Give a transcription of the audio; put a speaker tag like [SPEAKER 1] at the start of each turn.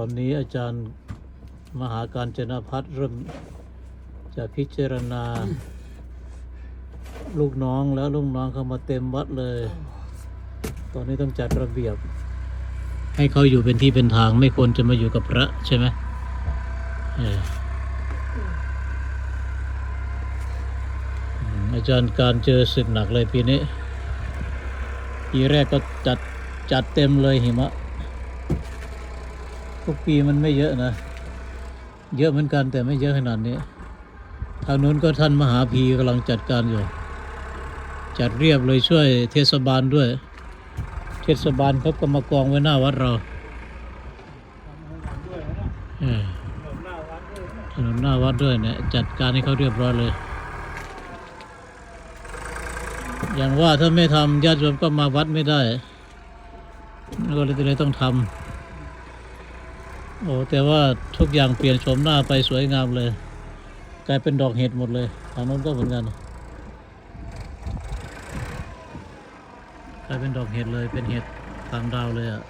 [SPEAKER 1] ตอนนี้อาจารย์มหาการจนพัฒน์เริ่มจะพิจารณา ลูกน้องแล้วลูกน้องเข้ามาเต็มวัดเลย ตอนนี้ต้องจัดระเบียบ ให้เขาอยู่เป็นที่เป็นทางไม่ควรจะมาอยู่กับพระใช่ไหมอออืมอาจารย์การเจอศึกหนักเลยปีนี้ปีแรกก็จัดจัดเต็มเลยหิมะ ทุกปีมันไม่เยอะนะ เยอะเหมือนกันแต่ไม่เยอะขนาดนี้ ทางนู้นก็ท่านมหาพีกำลังจัดการอยู่ จัดเรียบเลยช่วยเทศบาลด้วย เทศบาลเขาก็มากองไว้หน้าวัดเราถนนหน้าวัดด้วยเนี่ยจัดการให้เขาเรียบร้อยเลย อย่างว่าถ้าไม่ทำญาติโยมก็มาวัดไม่ได้ก็เลยเลยต้องทำ โอ้แต่ว่าทุกอย่างเปลี่ยนโฉมหน้าไปสวยงามเลย กลายเป็นดอกเห็ดหมดเลยทางโน้นก็เหมือนกันกลายเป็นดอกเห็ดเลยเป็นเห็ดต่างดาวเลยอะ